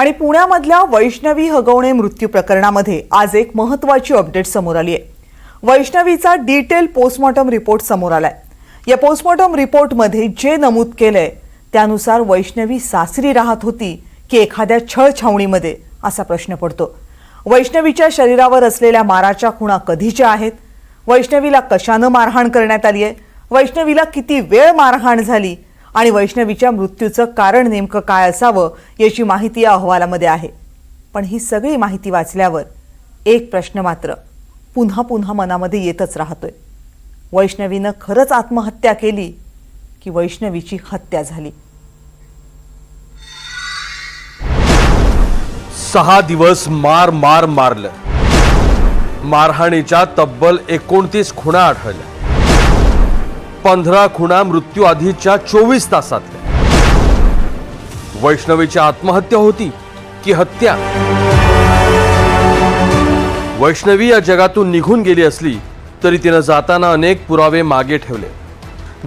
आणि पुण्यामधल्या वैष्णवी हगवणे मृत्यू प्रकरणामध्ये आज एक महत्वाची अपडेट समोर आली आहे. वैष्णवीचा डिटेल पोस्टमॉर्टम रिपोर्ट समोर आलाय. या पोस्टमॉर्टम रिपोर्टमध्ये जे नमूद केलंय त्यानुसार वैष्णवी सासरी राहत होती की एखाद्या छळ छावणीमध्ये असा प्रश्न पडतो. वैष्णवीच्या शरीरावर असलेल्या माराच्या खुणा कधीच्या आहेत? वैष्णवीला कशानं मारहाण करण्यात आली आहे? वैष्णवीला किती वेळ मारहाण झाली? आणि वैष्णवीच्या मृत्यूचं कारण नेमकं काय असावं याची माहिती या अहवालामध्ये आहे. पण ही सगळी माहिती वाचल्यावर एक प्रश्न मात्र पुन्हा पुन्हा मनामध्ये येतच राहतोय. वैष्णवीनं खरंच आत्महत्या केली की वैष्णवीची हत्या झाली? सहा दिवस मार मार मारलं. मारहाणीच्या तब्बल एकोणतीस खुणा आढळल्या. पंधरा खुणा मृत्यू आधीच्या चोवीस तासात वैष्णवीची आत्महत्या होती की हत्या? वैष्णवी या जगातून निघून गेली असली तरी तिनं जाताना अनेक पुरावे मागे ठेवले.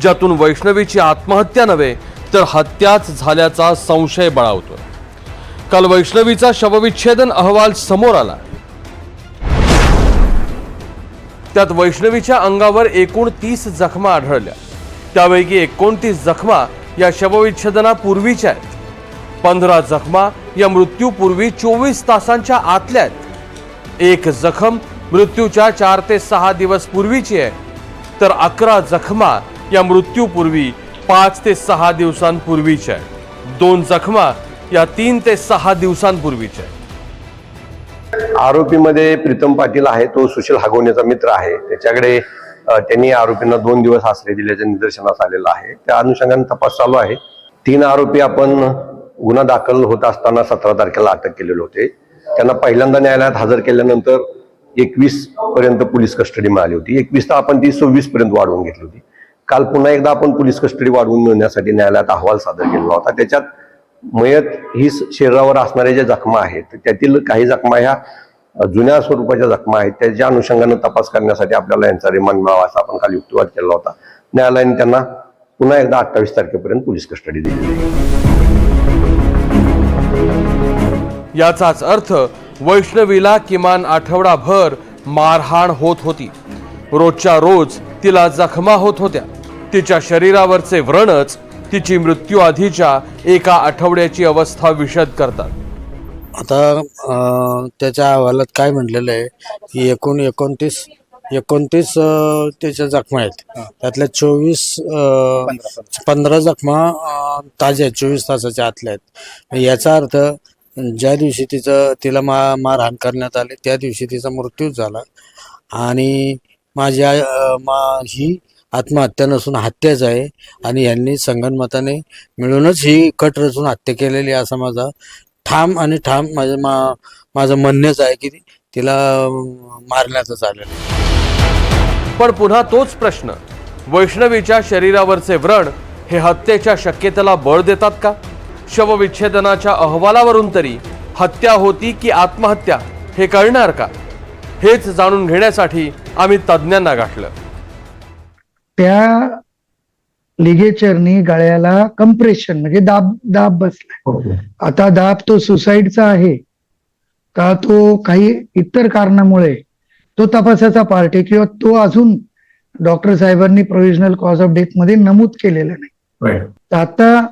ज्यातून वैष्णवीची आत्महत्या नव्हे तर हत्याच झाल्याचा संशय बळावतो. काल वैष्णवीचा शवविच्छेदन अहवाल समोर आला. त्यात वैष्णवीच्या अंगावर एकूण तीस जखमा आढळल्या. त्यापैकी एकोणतीस जखमा या शवविच्छेदनापूर्वीच्या आहेत. पंधरा जखमा या मृत्यूपूर्वी चोवीस तासांच्या आतल्या आहेत. एक जखम मृत्यूच्या चार ते सहा दिवस पूर्वीची आहे. तर अकरा जखमा या मृत्यूपूर्वी पाच ते सहा दिवसांपूर्वीच्या आहेत. दोन जखमा या तीन ते सहा दिवसांपूर्वीच्या आहेत. आरोपीमध्ये प्रीतम पाटील आहे तो सुशील हागवण्याचा मित्र आहे. त्याच्याकडे त्यांनी आरोपींना दोन दिवस आश्रय दिल्याच्या निदर्शनास आलेलं आहे. त्या अनुषंगाने तपास चालू आहे. तीन आरोपी आपण गुन्हा दाखल होत असताना सतरा तारखेला अटक केलेले होते. त्यांना पहिल्यांदा न्यायालयात हजर केल्यानंतर एकवीस पर्यंत पोलीस कस्टडी मिळाली होती. एकवीस तर आपण ती सव्वीस पर्यंत वाढवून घेतली होती. काल पुन्हा एकदा आपण पोलीस कस्टडी वाढवून मिळण्यासाठी न्यायालयात अहवाल सादर केलेला होता. त्याच्यात मयत ही शरीरावर असणाऱ्या ज्या जखमा आहेत त्यातील काही जखमा ह्या जुन्या स्वरूपाच्या जखमा आहेत त्याच्या अनुषंगानं तपास करण्यासाठी आपल्याला यांचा रिमांड मिळावा असा आपण काल युक्तिवाद केला होता. न्यायालयाने त्यांना पुन्हा एकदा अठ्ठावीस तारखेपर्यंत पोलीस कस्टडी दिली. याचाच अर्थ वैष्णवीला किमान आठवडाभर मारहाण होत होती. रोजच्या रोज तिला जखमा होत होत्या. तिच्या शरीरावरचे व्रणच तिची मृत्यू आधीच्या एका आठवड्याची अवस्था विशद करतात. आता त्याच्या अहवालात काय म्हटलेलं आहे की एकूण एकोणतीस एकोणतीस त्याच्या जखमा आहेत. त्यातल्या चोवीस अं, पंधरा जखमा. ताज्या आहेत चोवीस तासाच्या आतल्या आहेत. याचा अर्थ ज्या दिवशी तिचं तिला मा मारहाण करण्यात आली त्या दिवशी तिचा मृत्यू झाला. आणि माझ्या मा ही आत्महत्या नसून हत्याच आहे. आणि यांनी संगनमताने मिळूनच ही कट रचून हत्या केलेली आहे असा माझा ठाम आणि ठाम माझं मा माझं म्हणणंच आहे की तिला मारण्याचं मारण्यातच आलेलं पण पुन्हा तोच प्रश्न. वैष्णवीच्या शरीरावरचे व्रण हे हत्येच्या शक्यतेला बळ देतात का? शवविच्छेदनाच्या अहवालावरून तरी हत्या होती की आत्महत्या हे कळणार का? हेच जाणून घेण्यासाठी आम्ही तज्ज्ञांना गाठलं. त्या लिगेचरनी गळ्याला कंप्रेशन म्हणजे दाब दाब बसलाय. आता दाब तो सुसाईडचा आहे का तो काही इतर कारणामुळे तो तपासाचा पार्ट आहे किंवा तो अजून डॉक्टर साहेबांनी प्रोव्हिजनल कॉज ऑफ डेथमध्ये नमूद केलेला नाही. तर आता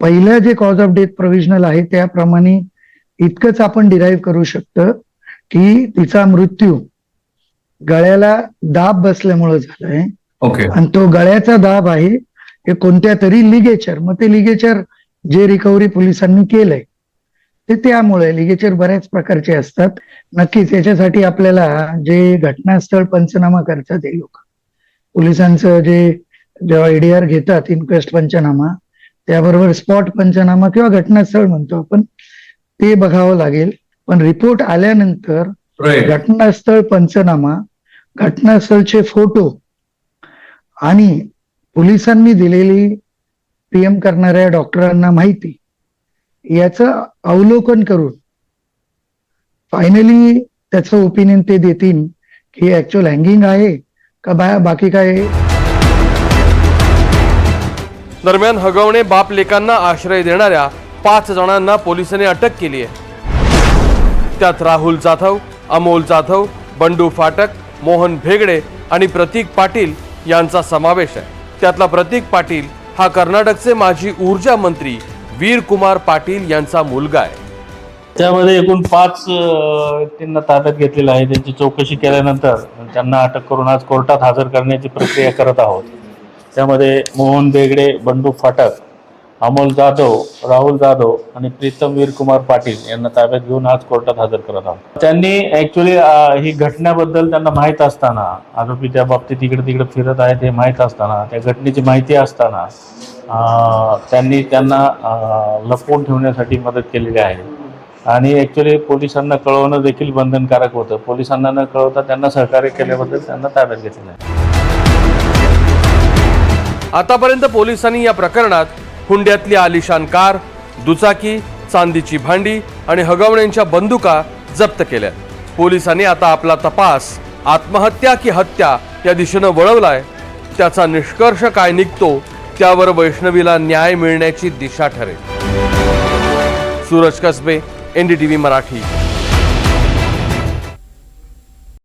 पहिलं जे कॉज ऑफ डेथ प्रोव्हिजनल आहे त्याप्रमाणे इतकंच आपण डिराईव्ह करू शकतो की तिचा मृत्यू गळ्याला दाब बसल्यामुळे झालाय. ओके आणि तो गळ्याचा दाब आहे हे कोणत्या तरी लिगेचर मग ते लिगेचर जे रिकव्हरी पोलिसांनी केलंय ते त्यामुळे लिगेचर बऱ्याच प्रकारचे असतात. नक्कीच याच्यासाठी आपल्याला जे घटनास्थळ पंचनामा करतात हे लोक पोलिसांचं जे जेव्हा एडीआर घेतात इन्क्वेस्ट पंचनामा त्याबरोबर स्पॉट पंचनामा किंवा घटनास्थळ म्हणतो आपण ते बघावं लागेल. पण रिपोर्ट आल्यानंतर घटनास्थळ पंचनामा घटनास्थळचे फोटो आणि पोलिसांनी दिलेली पीएम करणाऱ्या डॉक्टरांना माहिती याचं अवलोकन करून फायनली त्याचं ओपिनियन ते देतील की ऍक्च्युअल हँगिंग आहे का बा बाकी काय दरम्यान हगवणे बाप लेकांना आश्रय देणाऱ्या पाच जणांना पोलिसांनी अटक केली आहे. त्यात राहुल जाधव अमोल जाधव बंडू फाटक मोहन भेगडे आणि प्रतीक पाटील यांचा समावेश आहे. त्यातला प्रतीक पाटील हा कर्नाटकचे माजी ऊर्जा मंत्री वीर कुमार पाटील यांचा मुलगा आहे. त्यामध्ये एकूण पाच त्यांना व्यक्तींना ताब्यात घेतलेलं आहे. त्यांची चौकशी केल्यानंतर त्यांना अटक करून आज कोर्टात हजर करण्याची प्रक्रिया करत आहोत. त्यामध्ये मोहन बेगडे बंडू फाटक अमोल जाधव राहुल जाधव आणि प्रीतम वीरकुमार पाटील यांना ताब्यात घेऊन आज कोर्टात हजर करत आहोत. त्यांनी ऍक्च्युली ही घटनेबद्दल त्यांना माहीत असताना आरोपी त्या बाबतीत इकडे तिकडे फिरत आहेत हे माहीत असताना त्या घटनेची माहिती असताना त्यांनी त्यांना लपवून ठेवण्यासाठी मदत केलेली आहे. आणि ॲक्च्युली पोलिसांना कळवणं देखील बंधनकारक होतं. पोलिसांना न कळवता त्यांना सहकार्य केल्याबद्दल त्यांना ताब्यात घेतलेलं आहे. आतापर्यंत पोलिसांनी या प्रकरणात हुंड्यातली आलिशान कार दुचाकी चांदीची भांडी आणि हगवण्यांच्या बंदुका जप्त केल्या. पोलिसांनी आता आपला तपास आत्महत्या की हत्या या दिशेनं वळवलाय त्याचा निष्कर्ष काय निघतो त्यावर वैष्णवीला न्याय मिळण्याची दिशा ठरेल. सूरज कसबे एनडीटीव्ही मराठी.